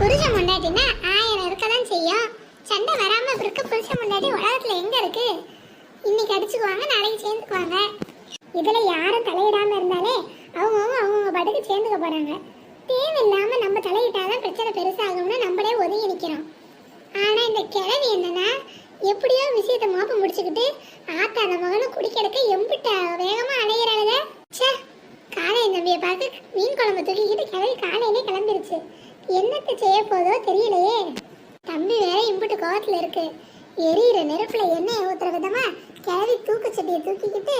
புருஷன் முண்டாட்டினா ஆயிரம் இருக்கதான் செய்யும். சண்டை வராம இருக்க புருஷன் முண்டாட்டி உலகத்துல எங்க இருக்கு? இன்னைக்கு அடிச்சுக்குவாங்க நாளைக்கு சேர்ந்துக்குவாங்க. இதுல யாரும் தலையிடாம இருந்தாலே அவங்கவுங்க அவங்கவுங்க பாட்டுக்கு சேர்ந்துக்க போறாங்க. தேவையில்லாம நம்ம தலையிட்டாதான் பிரச்சனை பெருசாகும்னு நம்மளே ஒதுங்கி நிக்கிறோம். ஆனா இந்த கிழவி என்னன்னா எப்படியோ விஷயத்த மாப்பு முடிச்சுக்கிட்டு ஆத்தா அந்த மகனும் குடிக்கிறக்க எம்பிட்ட வேகமா அலையிறாளுங்க. ச்சே காலை நம்பிய பார்த்து மீன் குழம்பு தூக்கிக்கிட்டு கிளம்பி காலையிலே கிளம்பிருச்சு. என்னத்தை செய்ய போதோ தெரியலையே. தம்பி வேற இம்புட்டு கோவத்துல இருக்கு. எரியிற நெருப்புல எண்ணெய் ஊத்துற விதமா கிளவி தூக்க செட்டியை தூக்கிக்கிட்டு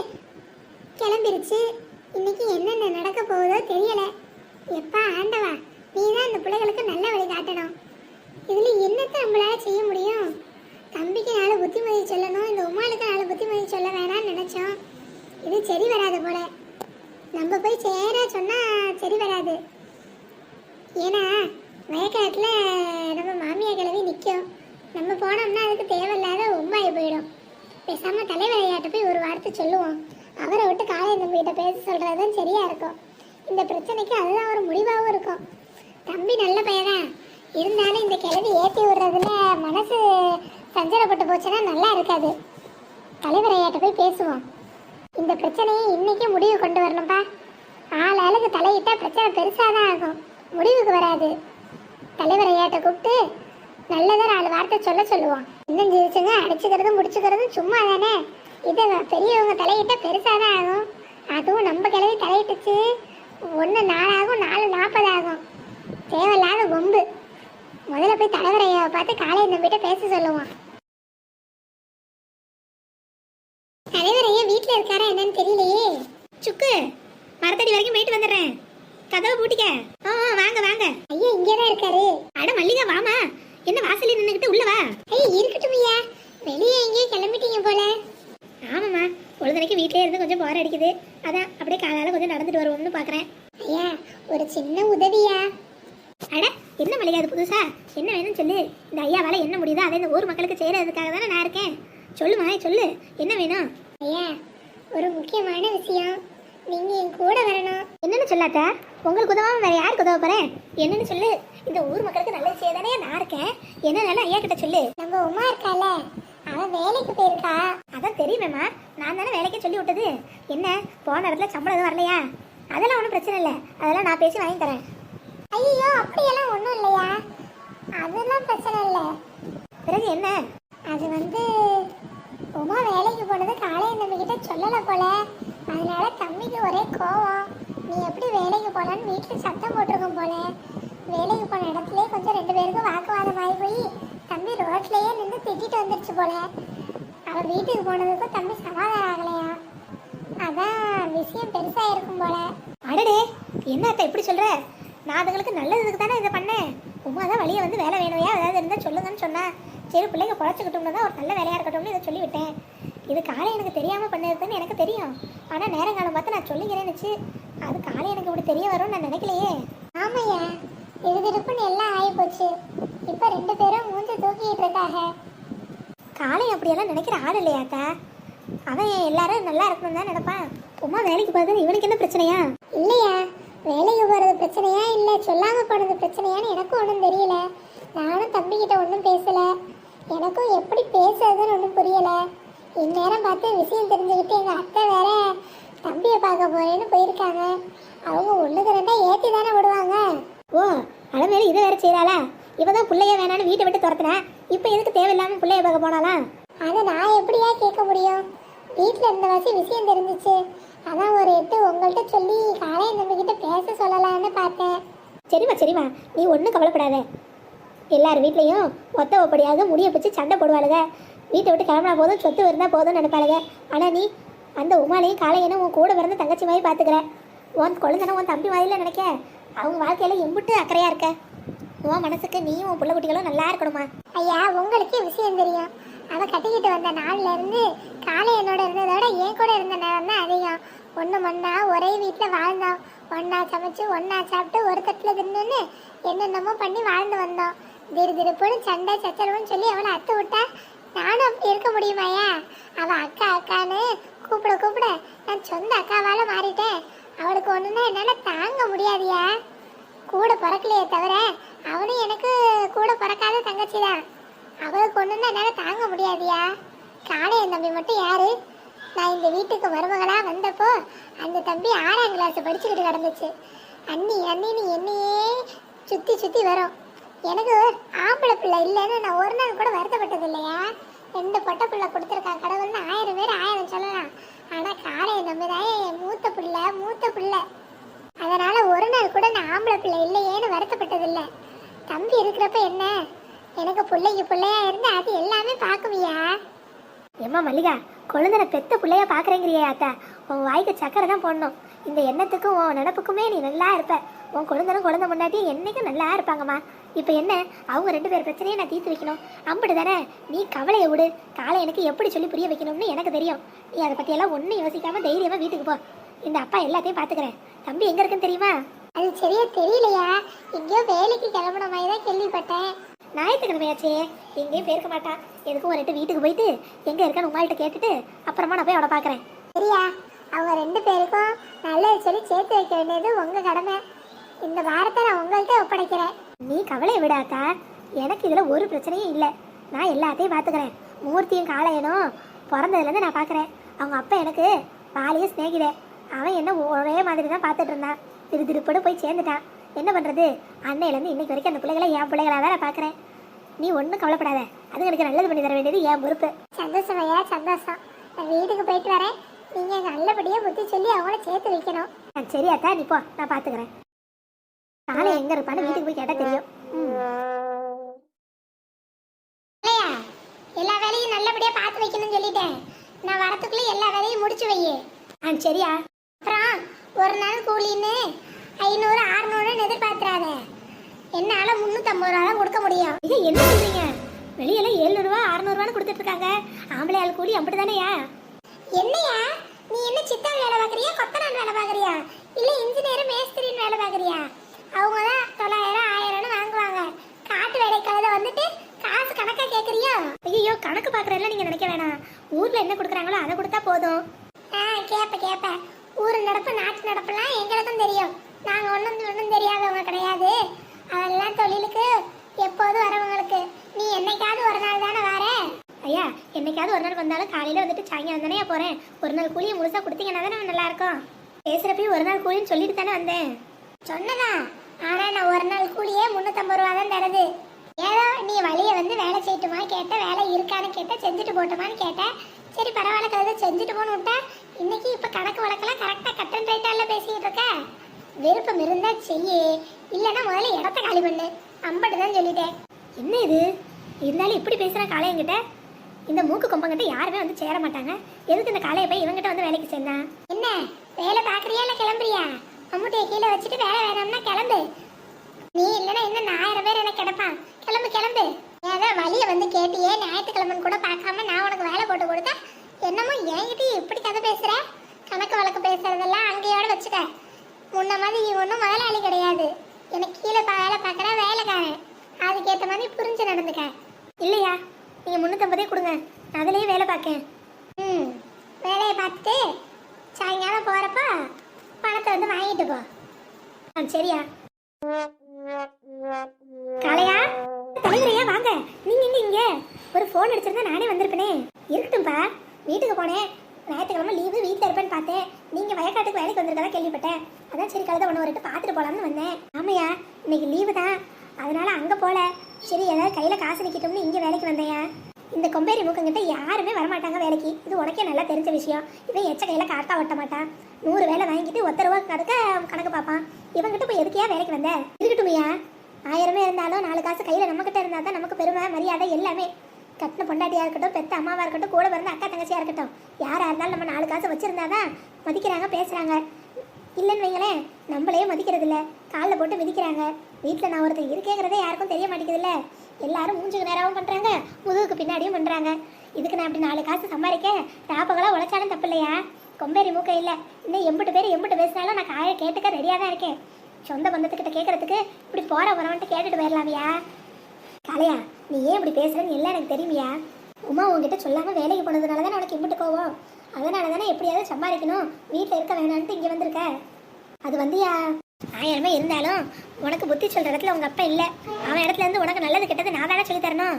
கிளம்பிருச்சு. இன்னைக்கு என்னென்ன நடக்க போகுதோ தெரியல. எப்பா ஆண்டவா நீ தான் இந்த பிள்ளைகளுக்கு நல்ல வழி காட்டணும். இதுல என்னத்தை நம்மளால செய்ய முடியும்? தம்பிக்கு நாலு புத்திமதி சொல்லணும். இந்த உமாளுக்கு நாலு புத்திமதி சொல்ல வேணாம்னு நினைச்சோம். இது சரி வராது போல. நம்ம போய் சேர சொன்னா சரி வராது. ஏன்னா வயக்காட்டுல நம்ம மாமியா கிளவி நிற்கும் நம்ம போனோம்னா அதுக்கு தேவையில்லாத ஒம்பாயி போயிடும். பேசாமல் தலைவரையாட்ட போய் ஒரு வார்த்தை சொல்லுவோம். அவரை விட்டு காலை தம்பிகிட்ட பேச சொல்றதுதான் சரியாக இருக்கும். இந்த பிரச்சனைக்கு அதுதான் ஒரு முடிவாகவும் இருக்கும். தம்பி நல்ல பையனா இருந்தாலும் இந்த கிளவி ஏற்றி விடுறதுல மனசு சஞ்சலப்பட்டு போச்சுன்னா நல்லா இருக்காது. தலைவரையாட்ட போய் பேசுவோம். இந்த பிரச்சனையை இன்னைக்கே முடிவு கொண்டு வரணும்ப்பா ஆள் ஆளுக்கு தலையிட்டா பிரச்சனை பெருசாக தான் ஆகும். முடிவுக்கு வராது. தலைவர் ஐயாட்ட கூப்பிட்டு நல்லதாக நாலு வார்த்தை சொல்ல சொல்லுவோம் இன்னும் ஜீவிச்சுங்க அடிச்சுக்கிறதும் முடிச்சுக்கிறதும் சும்மா தானே இதை பெரியவங்க தலையிட்ட பெருசாக தான் ஆகும். அதுவும் நம்ம கிளவி தலையிட்டுச்சு. ஒன்று நாலாகும் நாலு நாற்பது ஆகும் தேவையில்லாத கொம்பு முதல்ல போய் தலைவர் ஐயாவை பார்த்து காலையை நம்பிட்டு பேச சொல்லுவோம் தலைவர் ஐயா வீட்டில் இருக்காரா என்னன்னு தெரியலையே. சுக்கு மரத்தடி வரைக்கும் போயிட்டு வந்துடுறேன். கதவை பூட்டிக்க. ஆ வாங்க வாங்க. ஐயா இங்கே தான் இருக்காரு. அட மல்லிகா வாமா. என்ன வாசல்ல நின்னுகிட்டு உள்ள வா. ஐய் இருக்கட்டும் ஐயா வெளியே எங்கேயும் கிளம்பிட்டீங்க போல. ஆமாம்மா. பொழுதுனைக்கு வீட்டிலே இருந்து கொஞ்சம் போர் அடிக்குது. அதான் அப்படியே காலால கொஞ்சம் நடந்துட்டு வருவோம்னு பார்க்குறேன் ஐயா ஒரு சின்ன உதவியா? அட என்ன மல்லிகா அது புதுசா? என்ன வேணும்னு சொல்லு. இந்த ஐயாவால என்ன முடியுதோ அதை இந்த ஊர் மக்களுக்கு செய்யறதுக்காக தானே நான் இருக்கேன். சொல்லுமா சொல்லு. என்ன வேணும்? ஐயா ஒரு முக்கியமான விஷயம். நீங்க என் கூட வரணும். என்னன்னு சொல்லாத்த உங்களுக்கு உதவாம வேற யாருக்கு உதவ போறேன்? என்னன்னு சொல்லு. இந்த ஊர் மக்களுக்கு நல்லது செய்யதானே நான் இருக்கேன். என்னன்னு ஐயா கிட்ட சொல்லு. நம்ம உமா இருக்கால. அவ வேலைக்கு போயிருக்கா. அதான் தெரியுமேம்மா நான் தானே வேலைக்கே சொல்லி விட்டது. என்ன? போன இடத்துல சம்பளம் எதுவும் வரலையா? அதெல்லாம் ஒன்றும் பிரச்சனை இல்லை. அதெல்லாம் நான் பேசி வாங்கி தரேன். ஐயோ அப்படியெல்லாம் ஒன்றும் இல்லையா? அதெல்லாம் பிரச்சனை இல்லை. பிறகு என்ன? அது வந்து உமா வேலைக்கு போனது காலையில் நம்ம கிட்ட சொல்லலை போல. அண்ணிக்கு தம்பிக்கு ஒரே கோவம். நீ எப்படி வேலைக்கு போனான்னு வீட்டில் சத்தம் போட்டிருக்கும் போல. வேலைக்கு போன இடத்துலயே கொஞ்சம் ரெண்டு பேருக்கும் வாக்குவாதம் ஆகி போய் தம்பி ரோட்லயே நின்று திட்டிட்டு வந்துருச்சு போல. அவன் வீட்டுக்கு போனதுக்கும் தம்பி சமாதானம் ஆகலையா? அதான் விஷயம் பெருசா இருக்கும் போல. அடடே என்ன அத்தை இப்படி சொல்ற? நான் அதுங்களுக்கு நல்லதுக்கு தானே இதை பண்ணேன். உமா தான் வழியை வந்து வேலை வேணுமையா? ஏதாவது இருந்தால் சொல்லுங்கன்னு சொன்னேன் சரி பிள்ளைங்க பொழைச்சிக்கிட்டோம்னு தான் ஒரு நல்ல வேலையாக இருக்கட்டும்னு இதை சொல்லிவிட்டேன். இது காலை எனக்கு தெரியாமல் பண்ணதுன்னு எனக்கு தெரியும். ஆனால் நேரங்காலம் பார்த்து நான் சொல்லிக்கிறேன்னுச்சு அது காலை எனக்கு இப்படி தெரிய வரும்னு நான் நினைக்கலையே. ஆமையா திருதிருப்புன்னு எல்லாம் ஆகி போச்சு இப்ப ரெண்டு பேரும் மூஞ்சி தூக்கிட்டு இருக்காங்க காலை அப்படியெல்லாம் நினைக்கிற ஆள் இல்லையாக்கா அவன் எல்லாரும் நல்லா இருக்கணும் தான் நினைப்பான். உமா வேலைக்கு போகிறது இவனுக்கு என்ன பிரச்சனையா? இல்லையா. வேலைக்கு போறது பிரச்சனையா இல்ல சொல்லாம போனது பிரச்சனையான்னு எனக்கும் ஒன்றும் தெரியல. நானும் தம்பி கிட்ட ஒன்றும் பேசல. எனக்கும் எப்படி பேசுறதுன்னு ஒன்றும் புரியல. இந்நேரம் பார்த்து விஷயம் தெரிஞ்சுக்கிட்டு எங்க அத்தை வேற தம்பியை பார்க்க போறேன்னு போயிருக்காங்க. அவங்க ஒண்ணுக்கு ரெண்டா ஏத்தி தானே விடுவாங்க. ஓ அலமேல இதை வேற செய்யறாளா இவ தான் பிள்ளைய வேணான்னு வீட்டை விட்டு துரத்துனா இப்போ எதுக்கு தேவையில்லாம பிள்ளைய பார்க்க போனாலா அதை நான் எப்படியா கேட்க முடியும்? வீட்டில் இருந்தவாசி விஷயம் தெரிஞ்சிச்சு. அதான் ஒரு எட்டு உங்கள்கிட்ட சொல்லி காலையில் நம்மக்கிட்ட பேச சொல்லலான்னு பார்த்தேன். சரிம்மா சரிம்மா. நீ ஒன்றும் கவலைப்படாத. எல்லார் வீட்லேயும் ஒத்த ஒப்படியாக முடிய பிடிச்சி சண்டை போடுவாளுங்க வீட்டை விட்டு கிளம்பினா போதும் சொத்து இருந்தால் போதும்னு நினைப்பாளுங்க ஆனால் நீ அந்த உமாலையும் காளையனும் உன் கூட பிறந்த தங்கச்சி மாதிரி பார்த்துக்கிற உன் குழந்தைன உன் தம்பி மாதிரில நினைக்க அவங்க வாழ்க்கையில் எம்பிட்டு அக்கறையாக இருக்க உன் மனசுக்கு நீயும் உன் பிள்ளை குட்டிகளும் நல்லா இருக்கணுமா ஐயா உங்களுக்கே விஷயம் தெரியும் அவ கட்டிக்கிட்டு வந்த நாள்ல இருந்து காலை என்னோட இருந்ததோட என் கூட இருந்த நேரம் தான் அதிகம் ஒன்று ஒன்றா ஒரே வீட்டில் வாழ்ந்தோம் ஒன்றா சமைச்சு ஒன்றா சாப்பிட்டு ஒரு தட்டில் தின்னுன்னு என்னென்னமோ பண்ணி வாழ்ந்து வந்தோம் திரு திருப்புன்னு சண்டை சச்சரவுன்னு சொல்லி அவளை அத்து விட்டா நானும் அப்படி இருக்க முடியுமாயா அவ அக்கா அக்கான்னு கூப்பிட கூப்பிட. நான் சொந்த அக்காவால மாறிட்டேன். அவளுக்கு ஒண்ணுன்னா என்னால தாங்க முடியாதியா கூட பிறக்கலையே தவிர அவனும் எனக்கு கூட பிறக்காத தங்கச்சி தான் அவளுக்கு ஒண்ணுன்னா என்னால தாங்க முடியாதியா காளையன் தம்பி மட்டும் யாரு? நான் இந்த வீட்டுக்கு மருமகளா வந்தப்போ அந்த தம்பி ஆறாம் கிளாஸ் படிச்சுக்கிட்டு கிடந்துச்சு. அண்ணி அண்ணின்னு என்னையே சுத்தி சுத்தி வரும். எனக்கு ஆம்பளை பிள்ளை இல்லைன்னு நான் ஒரு நாள் கூட வருத்தப்பட்டது இல்லையா ரெண்டு பொட்டை பிள்ளை கொடுத்துருக்கான் கடவுள்னு ஆயிரம் பேர் ஆயிரம் சொல்லலாம். ஆனால் காளையன் தம்பி தான் என் மூத்த பிள்ளை மூத்த பிள்ளை. அதனால் ஒரு நாள் கூட நான் ஆம்பளை பிள்ளை இல்லையேன்னு வருத்தப்பட்டதில்லை. தம்பி இருக்கிறப்ப என்ன? எனக்கு பிள்ளைக்கு பிள்ளையா இருந்து அது எல்லாமே பார்க்குவியா? ஏம்மா மல்லிகா குழந்தை பெத்த பிள்ளையா பார்க்குறேங்கிறியே அத்தா. உன் வாய்க்கு சக்கரை தான் போடணும். இந்த எண்ணத்துக்கும் உன் நினப்புக்குமே நீ நல்லா இருப்ப. உன் குழந்தைனும் குழந்தை முன்னாடியும் என்னைக்கும் நல்லா இருப்பாங்கம்மா. இப்போ என்ன? அவங்க ரெண்டு பேர் பிரச்சனையை நான் தீர்த்து வைக்கணும். அம்பிட்டு தானே? நீ கவலையை விடு. காலை எனக்கு எப்படி சொல்லி புரிய வைக்கணும்னு எனக்கு தெரியும். நீ அதை பற்றியெல்லாம் ஒன்றும் யோசிக்காம தைரியமாக வீட்டுக்கு போ. இந்த அப்பா எல்லாத்தையும் பார்த்துக்கிறேன். தம்பி எங்கே இருக்குன்னு தெரியுமா? அது சரியா தெரியலையா? எங்கேயோ வேலைக்கு கிளம்புன மாதிரி தான் கேள்விப்பட்டேன். ஞாயிற்றுக்கிழமையாச்சே. எங்கேயும் போயிருக்க மாட்டான் எதுக்கும் ஒரு ரெட்டு வீட்டுக்கு போயிட்டு எங்கே இருக்கான்னு உங்கள்கிட்ட கேட்டுட்டு அப்புறமா நான் போய் அவளை பார்க்குறேன். சரியா? அவங்க ரெண்டு பேருக்கும் நல்லது சொல்லி சேர்த்து வைக்க வேண்டியது உங்க கடமை. இந்த வாரத்தை நான் உங்கள்கிட்ட ஒப்படைக்கிறேன். நீ கவலையை விடாக்கா எனக்கு இதில் ஒரு பிரச்சனையும் இல்லை. நான் எல்லாத்தையும் பார்த்துக்கிறேன். மூர்த்தியும் காளையனும் பிறந்ததுலேருந்து நான் பார்க்குறேன். அவங்க அப்பா எனக்கு பாலிய சிநேகிதே. அவன் என்ன ஒரே மாதிரி தான் பார்த்துட்டு இருந்தான். திரு திருப்படு போய் சேர்ந்துட்டான். என்ன பண்ணுறது அன்னையிலேருந்து இன்னைக்கு வரைக்கும் அந்த பிள்ளைகளை என் பிள்ளைகளாக தான் பார்க்குறேன். நீ ஒன்றும் கவலைப்படாத. அது எனக்கு நல்லது பண்ணி தர வேண்டியது என் பொறுப்பு. சந்தோஷம் ஐயா சந்தோஷம். நான் வீட்டுக்கு போயிட்டு வரேன். நீங்க நல்லபடியா புத்தி சொல்லி அவங்கள சேர்த்து வைக்கணும். ஆ, சரி அத்தா நீ போ. நான் பார்த்துக்கிறேன் காலை எங்கே இருப்பான்னு வீட்டுக்கு போய் கேட்டால் தெரியும். இல்லையா? எல்லா வேலையும் நல்லபடியா பார்த்து வைக்கணும்னு சொல்லிட்டேன். நான் வரத்துக்குள்ள எல்லா வேலையும் முடிச்சு வையே. ஆ சரியா. அப்புறம் ஒரு நாள் கூலின்னு ஐநூறு அறுநூறுன்னு எதிர்பார்த்துறாத. என்னால முந்நூற்றம்பது ரூபா தான் கொடுக்க முடியும். ஐயா என்ன சொல்றீங்க? வெளியெல்லாம் ஏழ்நூறுவா அறநூறுவான்னு கொடுத்துட்டு இருக்காங்க. ஆம்பளை ஆள் கூலி அப்படி தானேயா என்ன சித்தாள் வேலை பார்க்குறியா வேலை பார்க்குறியா? இல்லை இன்ஜினியர் மேஸ்திரின்னு வேலை பார்க்குறியா? அவங்க தான் தொள்ளாயிரம் ஆயிரம்னு வாங்குவாங்க. காட்டு வேலைக்காக வந்துட்டு காசு கணக்காக கேட்குறியோ ஐயோ கணக்கு பார்க்குறதுல நீங்கள் நினைக்க வேணாம். ஊரில் என்ன கொடுக்குறாங்களோ அதை கொடுத்தா போதும். ஆ கேப்ப கேப்ப. ஊர் நடப்பு நாட்டு நடப்புலாம் எங்களுக்கும் தெரியும். நாங்கள் ஒன்றும் ஒன்றும் தெரியாதவங்க கிடையாது. அதெல்லாம் தொழிலுக்கு எப்போதும் வரவங்களுக்கு. நீ என்னைக்காவது ஒரு நாள் தானே வர? ஐயா என்னைக்காவது ஒரு நாள் வந்தாலும் காலையில் வந்துட்டு சாயங்காலம் தானே போகிறேன் ஒரு நாள் கூலியை முழுசாக கொடுத்தீங்கன்னா தானே நல்லா இருக்கும் பேசுகிறப்பயும் ஒரு நாள் கூலின்னு சொல்லிட்டு தானே வந்தேன். சொன்னதா? ஆனா நான் ஒரு நாள் கூலியே முந்நூற்றம்பது ரூபா தான் தருது. ஏதோ நீ வழியை வந்து வேலை செய்யட்டுமா கேட்ட வேலை இருக்கான்னு கேட்ட செஞ்சுட்டு போட்டுமான்னு கேட்ட. சரி பரவாயில்ல கதை செஞ்சுட்டு போன்னு விட்டா இன்னைக்கு இப்ப கணக்கு வழக்கெல்லாம் கரெக்டா கட்டன் ரைட்டால பேசிக்கிட்டு இருக்க? விருப்பம் இருந்தா செய்ய. இல்லைன்னா முதல்ல இடத்த காலி பண்ணு. அம்பட்டு தான் சொல்லிட்டேன். என்ன இது? இருந்தாலும் இப்படி பேசுகிறேன் காளையங்கிட்ட இந்த மூக்கு கொம்பங்கிட்ட யாருமே வந்து சேர மாட்டாங்க. எதுக்கு இந்த காளையை போய் இவங்கிட்ட வந்து வேலைக்கு சேர்ந்தான் என்ன? வேலை பாக்குறியா இல்ல கிளம்புறியா? மம்முட்டியை கீழே வச்சுட்டு வேலை வேணாம்னா கிளம்பு. நீ இல்லைன்னா இன்னும் ஆயிரம் பேர் எனக்கு கிடப்பான்? கிளம்பு கிளம்பு. ஏதோ வழியை வந்து கேட்டியே ஞாயிற்றுக்கிழமைன்னு கூட பார்க்காம நான் உனக்கு வேலை போட்டு கொடுத்தா என்னமோ என்கிட்டயும் இப்படி கதை பேசுற? கணக்கு வழக்கு பேசுறதெல்லாம் அங்கேயோட வச்சுக்க. முன்ன மாதிரி நீ ஒன்றும் முதலாளி கிடையாது. எனக்கு கீழே பா- வேலை பார்க்குற வேலைக்காரன். அதுக்கேற்ற மாதிரி புரிஞ்சு நடந்துக்க. இல்லையா? நீங்கள் முந்நூற்றம்பதே கொடுங்க. நான் அதுலேயே வேலை பார்க்கேன். ம் வேலையை பார்த்துட்டு சாயங்காலம் போகிறப்ப பணத்தை வந்து வாங்கிட்டு போ. ஆ சரியா. காளையா தலைவரையா வாங்க. நீங்க எங்க இங்க? ஒரு ஃபோன் அடிச்சிருந்தா நானே வந்திருப்பேனே. இருக்கட்டும்ப்பா வீட்டுக்கு போனேன். ஞாயிற்றுக்கிழமை லீவு வீட்டில் இருப்பேன்னு பார்த்தேன். நீங்கள் வயக்காட்டுக்கு வேலைக்கு வந்திருக்கதா கேள்விப்பட்டேன். அதான் சரி கழுத ஒன்று ஒரு பார்த்துட்டு போகலான்னு வந்தேன். ஆமையா இன்னைக்கு லீவு தான். அதனால அங்கே போகல சரி ஏதாவது கையில் காசு நிற்கட்டும்னு இங்கே வேலைக்கு வந்தேயா? இந்த கொம்பேரி மூக்கங்கிட்ட யாருமே வரமாட்டாங்க வேலைக்கு. இது உனக்கே நல்லா தெரிஞ்ச விஷயம். இவன் எச்ச கையில் காட்டா ஒட்ட மாட்டான். நூறு வேலை வாங்கிட்டு ஒத்த ரூபா கணக்க கணக்கு பார்ப்பான். இவங்கிட்ட போய் எதுக்கையா வேலைக்கு வந்த? இருக்கட்டுமையா. ஆயிரமே இருந்தாலும் நாலு காசு கையில் நம்மக்கிட்ட இருந்தால் தான் நமக்கு பெருமை மரியாதை எல்லாமே. கட்டின பொண்டாட்டியாக இருக்கட்டும் பெத்த அம்மாவாக இருக்கட்டும் கூட பிறந்த அக்கா தங்கச்சியாக இருக்கட்டும். யாராக இருந்தாலும் நம்ம நாலு காசு வச்சுருந்தாதான் மதிக்கிறாங்க பேசுகிறாங்க இல்லைன்னு வைங்களேன் நம்மளையே மதிக்கிறது இல்லை காலில் போட்டு மிதிக்கிறாங்க. வீட்டில் நான் ஒருத்தர் இருக்கேங்கிறதே யாருக்கும் தெரிய மாட்டேங்குதுல்ல. எல்லாரும் மூஞ்சுக்கு நேராகவும் பண்ணுறாங்க முதுகுக்கு பின்னாடியும் பண்ணுறாங்க இதுக்கு நான் அப்படி நாலு காசு சம்பாதிக்க ராப்பகலாக உழைச்சாலும் தப்பு இல்லையா கொம்பேரி மூக்க இல்லை. இன்னும் எம்பிட்டு பேர் எம்பிட்டு பேசினாலும் நான் காய கேட்டுக்க ரெடியாக தான் இருக்கேன். சொந்த பந்தத்துக்கிட்ட கேட்கறதுக்கு இப்படி போகிற வரவன்ட்டு கேட்டுட்டு போயிடலாமியா கலையா நீ ஏன் இப்படி பேசுறேன்னு எல்லாம் எனக்கு தெரியுமியா? உமா உங்ககிட்ட சொல்லாமல் வேலைக்கு போனதுனால தான் உனக்கு இம்பிட்டு கோவம். அதனால தானே எப்படியாவது சம்பாதிக்கணும் வீட்டில் இருக்க வேணான்ட்டு இங்கே வந்திருக்க. அது வந்துயா? ஆயிரமே இருந்தாலும் உனக்கு புத்தி சொல்ற இடத்துல உங்க அப்பா இல்ல. அவன் இடத்துல இருந்து உனக்கு நல்லது கெட்டது நான் தானே சொல்லி தரணும்.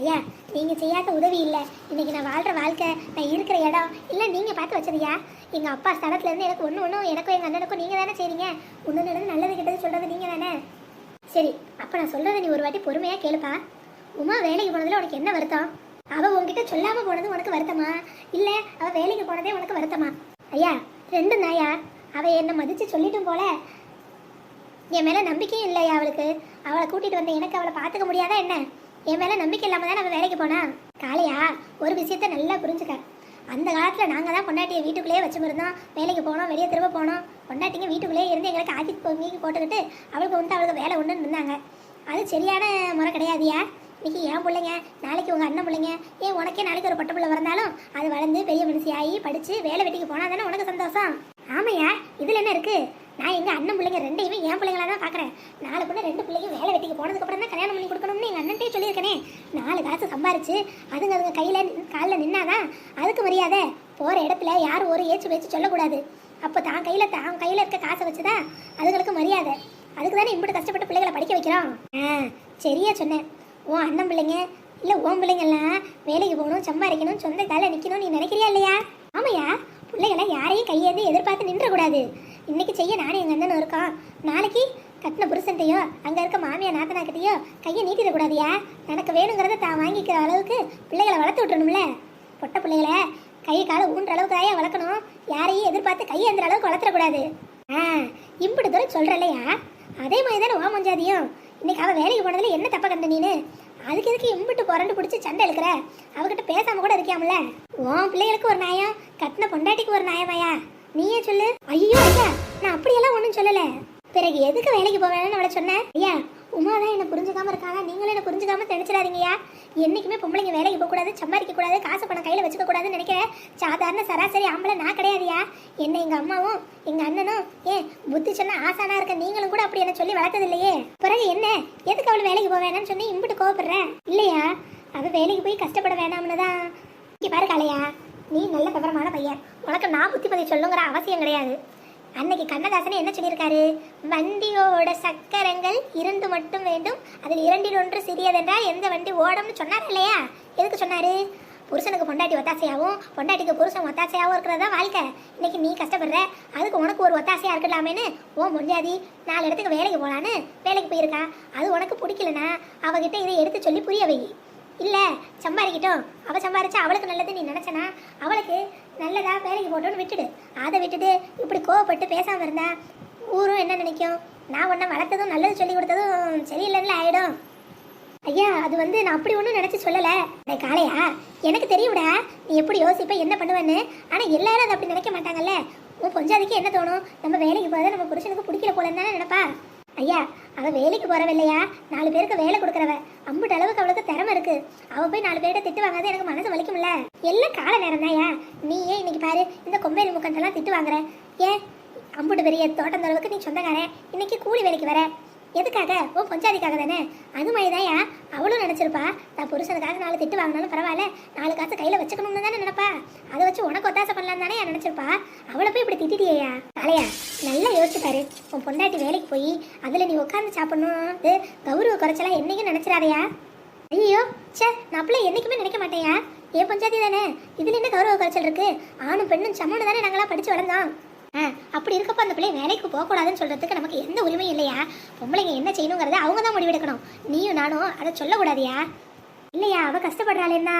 ஐயா நீங்க செய்யாத உதவி இல்ல. இன்னைக்கு நான் வாழ்ற வாழ்க்கை நான் இருக்கிற இடம் இல்ல நீங்க பார்த்து வச்சதுயா எங்க அப்பா ஸ்தலத்துல இருந்து எனக்கு ஒண்ணு ஒண்ணும் எனக்கும் எங்க அண்ணனுக்கும் நீங்க தானே செய்றீங்க? ஒண்ணு நடந்து நல்லது கெட்டது சொல்றது நீங்க தானே? சரி அப்ப நான் சொல்றதை நீ ஒரு வாட்டி பொறுமையா கேளுப்பா. உமா வேலைக்கு போனதுல உனக்கு என்ன வருத்தம்? அவ உன்கிட்ட சொல்லாம போனது உனக்கு வருத்தமா? இல்ல அவ வேலைக்கு போனதே உனக்கு வருத்தமா? ஐயா ரெண்டும் தாயா அவ என்ன மதிச்சு சொல்லிட்டும் போல என் மேலே நம்பிக்கையும் இல்லையா அவளுக்கு? அவளை கூட்டிகிட்டு வந்த எனக்கு அவளை பார்த்துக்க முடியாதா என்ன? என் மேலே நம்பிக்கை இல்லாமல் தான் நம்ம வேலைக்கு போனா? காளையா ஒரு விஷயத்த நல்லா புரிஞ்சுக்க. அந்த காலத்தில் நாங்கள் தான் பொண்டாட்டியை வீட்டுக்குள்ளேயே வச்சுருந்தோம் வேலைக்கு போனோம் வெளியே திரும்ப போனோம். பொண்டாட்டிங்க வீட்டுக்குள்ளேயே இருந்து எங்களுக்கு ஆக்கி பொங்கி போட்டுக்கிட்டு அவளுக்கு வந்து அவளுக்கு வேலை ஒன்றுன்னு இருந்தாங்க. அது சரியான முறை கிடையாதுயா? இன்றைக்கி என் பிள்ளைங்க நாளைக்கு உங்கள் அண்ணன் பிள்ளைங்க. ஏன் உனக்கே நாளைக்கு ஒரு பொட்டை பிள்ளை பிறந்தாலும் அது வளர்ந்து பெரிய மனுஷியாகி ஆகி வேலை வெட்டிக்கு போனால் தானே உனக்கு சந்தோஷம்? ஆமையா இதில் என்ன இருக்குது நான் எங்கள் அண்ணன் பிள்ளைங்க ரெண்டையுமே என் பிள்ளைங்களா தான் பார்க்குறேன் நாலு பொண்ணு ரெண்டு பிள்ளைங்க வேலை வெட்டிக்கு போனதுக்கு அப்புறம் தான் கல்யாணம் பண்ணி கொடுக்கணும்னு எங்கள் அண்ணன்ட்டே சொல்லியிருக்கேனே. நாலு காசு சம்பாரிச்சு அதுங்க அதுங்க கையில் காலில் நின்னாதான் அதுக்கு மரியாதை. போகிற இடத்துல யாரும் ஒரு ஏச்சு பேச்சு சொல்லக்கூடாது. அப்போ தான் கையில் தான் கையில் இருக்க காசை வச்சுதா அதுங்களுக்கு மரியாதை. அதுக்கு தானே இப்படி கஷ்டப்பட்டு பிள்ளைகளை படிக்க வைக்கிறோம். ஆ சரியா சொன்னேன். உன் அண்ணன் பிள்ளைங்க இல்லை உன் பிள்ளைங்கள்லாம் வேலைக்கு போகணும் சம்பாதிக்கணும் சொந்த காலை நிற்கணும்னு நீ நினைக்கிறியா இல்லையா? ஆமையா? பிள்ளைகளை யாரையும் கையேந்து எதிர்பார்த்து நின்றக்கூடாது இன்னைக்கு செய்ய நானும் எங்கள் அண்ணனும் இருக்கோம். நாளைக்கு கட்டின புருஷன்ட்டையோ அங்கே இருக்க மாமியா நாத்தனாக்கிட்டையோ கையை நீட்டிடக்கூடாதியா? எனக்கு வேணுங்கிறத தான் வாங்கிக்கிற அளவுக்கு பிள்ளைகளை வளர்த்து விட்டுணும்ல பொட்ட பிள்ளைகளை கை காலை ஊன்ற அளவுக்கு தாயா வளர்க்கணும். யாரையும் எதிர்பார்த்து கையேந்துற அளவுக்கு வளர்த்துடக்கூடாது. ஆ இம்புட்டு தூரம் சொல்றலையா அதே மாதிரி தானே ஓ மஞ்சாதியும். இன்னைக்கு அவள் வேலைக்கு போனதில் என்ன தப்ப கண்ட நீனு? அதுக்கு எதுக்கு இம்பிட்டு புரண்டு பிடிச்சி சண்டை இழுக்கிற அவகிட்ட பேசாம கூட இருக்கியாமல? உன் பிள்ளைகளுக்கு ஒரு நியாயம் கட்டின பொண்டாட்டிக்கு ஒரு நியாயமாயா? நீயே சொல்லு. ஐயோ ஐயா நான் அப்படியெல்லாம் ஒன்றும் சொல்லலை. பிறகு எதுக்கு வேலைக்கு போவேன்னு அவளை சொன்னேன் ஐயா உமா தான் என்ன புரிஞ்சுக்காம இருக்காங்க நீங்களும் என்ன புரிஞ்சுக்காம நினைச்சிடாதீங்கய்யா என்னைக்குமே பொம்பளைங்க வேலைக்கு போகக்கூடாது சம்பாதிக்க கூடாது காசு பணம் கையில வச்சுக்க கூடாதுன்னு நினைக்கிறேன் சாதாரண சராசரி ஆம்பளை நான் கிடையாதுயா என்ன எங்க அம்மாவும் எங்க அண்ணனும் ஏன் புத்தி சொன்ன ஆசானா இருக்க நீங்களும் கூட அப்படி என்ன சொல்லி வளர்த்தது இல்லையே பிறகு என்ன? எதுக்கு அவள் வேலைக்கு போக வேணாம்னு சொல்லி இம்பிட்டு கோவப்படுறேன் இல்லையா? அவ வேலைக்கு போய் கஷ்டப்பட வேணாம்னு தான். இங்க பாரு காளையா நீ நல்ல விவரமான பையன். உனக்கு நான் புத்திமதி சொல்லுங்கிற அவசியம் கிடையாது. அன்னைக்கு கண்ணதாசன் என்ன சொல்லியிருக்காரு? வண்டியோட சக்கரங்கள் இரண்டு மட்டும் வேண்டும். அதில் இரண்டில் ஒன்று சிறியதென்றால் எந்த வண்டி ஓடம்னு சொன்னார் இல்லையா? எதுக்கு சொன்னார்? புருஷனுக்கு பொண்டாட்டி ஒத்தாசையாகவும் பொண்டாட்டிக்கு புருஷன் ஒத்தாசையாகவும் இருக்கிறது தான் வாழ்க்கை. இன்னைக்கு நீ கஷ்டப்படுற அதுக்கு உனக்கு ஒரு ஒத்தாசையாக இருக்கலாமேன்னு? ஓ முடியாதி நாலு இடத்துக்கு வேலைக்கு போகலான்னு வேலைக்கு போயிருக்கா. அது உனக்கு பிடிக்கலனா அவகிட்ட இதை எடுத்து சொல்லி புரிய வை. இல்லை சம்பாதிக்கட்டும். அவள் சம்பாதிச்சா அவளுக்கு நல்லது நீ நினச்சனா? அவளுக்கு நல்லதா வேலைக்கு போட்டோன்னு விட்டுடு. அதை விட்டுட்டு இப்படி கோவப்பட்டு பேசாமல் இருந்தா ஊரும் என்ன நினைக்கும்? நான் ஒன்றை வளர்த்ததும் நல்லது சொல்லி கொடுத்ததும் சரியில்லைன்னு ஆகிடும் ஐயா அது வந்து நான் அப்படி ஒன்றும் நினச்சி சொல்லலை. டேய் காளையா எனக்கு தெரியும்டா. நீ எப்படி யோசிப்ப என்ன பண்ணுவேன்னு? ஆனால் எல்லாரும் அதை அப்படி நினைக்க மாட்டாங்கல்ல. உன் பொஞ்சாதிக்கு என்ன தோணும்? நம்ம வேலைக்கு போகிறத நம்ம புருஷனுக்கு பிடிக்கல போலன்னு தானே நினைப்பா? ஐயா அவள் வேலைக்கு போகிறவில்லையா நாலு பேருக்கு வேலை கொடுக்குறவ. அம்புட்டு அளவுக்கு அவளுக்கு திறமை இருக்கு. அவள் போய் நாலு பேர்கிட்ட திட்டு வாங்காத எனக்கு மனசு வலிக்கும்ல? எல்லாம் கால நேரம் தான்யா நீ ஏன் இன்னைக்கு பாரு இந்த கொம்பேரி முக்கண்டெல்லாம் திட்டு வாங்குற. ஏன்? அம்புட்டு பெரிய தோட்டம் அளவுக்கு நீ சொந்தக்காரன். இன்னைக்கு கூலி வேலைக்கு வர. எதுக்காக? ஓ பொஞ்சாதிக்காக தானே? அது மாதிரி தான்யா அவளும் நினைச்சிருப்பா தான் புருஷனுக்காக நாலு திட்டு வாங்கினாலும் பரவாயில்ல நாலு காசு கையில வச்சுக்கணும்னு தானே நினைப்பா? அதை வச்சு உனக்கு ஒத்தாசை பண்ணலாம் தானே நினைச்சிருப்பா? அவளை போய் இப்படி திட்டிட்டியா தலையா நல்லா யோசிச்சுப்பாரு உன் பொண்டாட்டி வேலைக்கு போய் அதுல நீ உட்காந்து சாப்பிடணும் இது கௌரவ குறைச்சலா என்னைக்கும் நினைச்சிடாதயா? ஐயோ ச்சே நான் அப்படிலாம் என்னைக்குமே நினைக்க மாட்டேயா ஏன் பஞ்சாயத்து தானே? இதுல என்ன கௌரவ குறைச்சல் இருக்கு? ஆணும் பெண்ணும் சம்மனு தானே நாங்களாம் படிச்சு வளர்ந்தோம். அப்படி இருக்கப்ப அந்த பிள்ளை வேலைக்கு போகக்கூடாதுன்னு சொல்றதுக்கு நமக்கு எந்த உரிமையும் இல்லையா? பொம்பளைங்க என்ன செய்யணுங்கிறத அவங்க தான் முடிவெடுக்கணும். நீயும் நானும் அதை சொல்லக்கூடாதியா? இல்லையா? அவ கஷ்டப்படுறாளேன்னா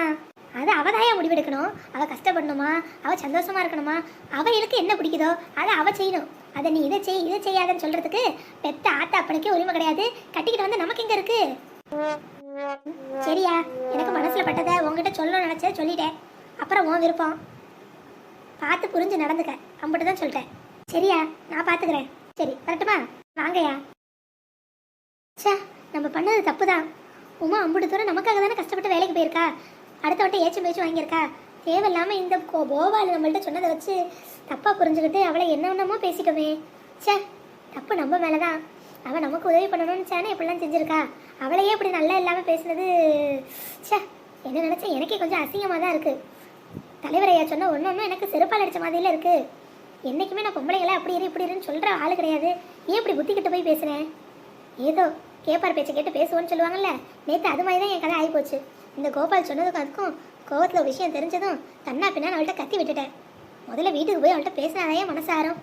அது அவதாயா முடிவெடுக்கணும். அவ கஷ்டப்படணுமா? அவ சந்தோஷமா இருக்கணுமா? அவளுக்கு என்ன பிடிக்குதோ அதை அவ செய்யணும். அதை நீ இதை செய் இதை செய்யாதன்னு சொல்றதுக்கு பெத்த ஆத்தா அப்பனுக்கே உரிமை கிடையாது. கட்டிக்கிட்டு வந்து நமக்கு எங்க இருக்கு? சரியா. எனக்கு மனசுல பட்டதை உங்ககிட்ட சொல்லணும்னு நினச்ச சொல்லிட்டேன். அப்புறம் உன் விருப்பம். பார்த்து புரிஞ்சு நடந்துக்க. அம்பிட்டு தான் சொல்லிட்டேன் சரியா நான் பார்த்துக்கிறேன் சரி வரட்டுமா? வாங்கயா ச்சே நம்ம பண்ணது தப்பு தான் உமா அம்பிட்டு தூரம் நமக்காக தானே கஷ்டப்பட்டு வேலைக்கு போயிருக்கா? அடுத்த வட்டம் ஏச்சும் பேச்சும் வாங்கியிருக்கா? தேவையில்லாமல் இந்த கோ கோபால் நம்மள்ட்ட சொன்னதை வச்சு தப்பாக புரிஞ்சுக்கிட்டு அவளை என்னென்னமோ பேசிட்டோமே. ச்சே தப்பு நம்ம மேலே தான் அவள் நமக்கு உதவி பண்ணணும்னு சேனே இப்படிலாம் செஞ்சுருக்கா. அவளையே இப்படி நல்லா இல்லாமல் பேசுனது ச்சே என்ன நினச்சா எனக்கே கொஞ்சம் அசிங்கமாக தான் இருக்குது தலைவரையா ஐயா சொன்ன ஒன்று ஒன்றும் எனக்கு செருப்பால் அடித்த மாதிரியில் இருக்கு. என்றைக்குமே நான் பொம்பளைகளை அப்படி இரு இப்படி இருன்னு சொல்கிற ஆள் கிடையாது. நீ எப்படி புத்திக்கிட்டு போய் பேசுகிறேன் ஏதோ கேப்பார் பேச்சை கேட்டு பேசுவோன்னு சொல்லுவாங்கல்ல. நேற்று அது மாதிரி தான் என் கதை ஆகிப்போச்சு இந்த கோபால் சொன்னதுக்கும் அதுக்கும் கோவத்தில் ஒரு விஷயம் தெரிஞ்சதும் தன்னா பின்னா அவள்கிட்ட கத்தி விட்டுட்டேன். முதல்ல வீட்டுக்கு போய் அவள்கிட்ட பேசினாதான் மனசாரம்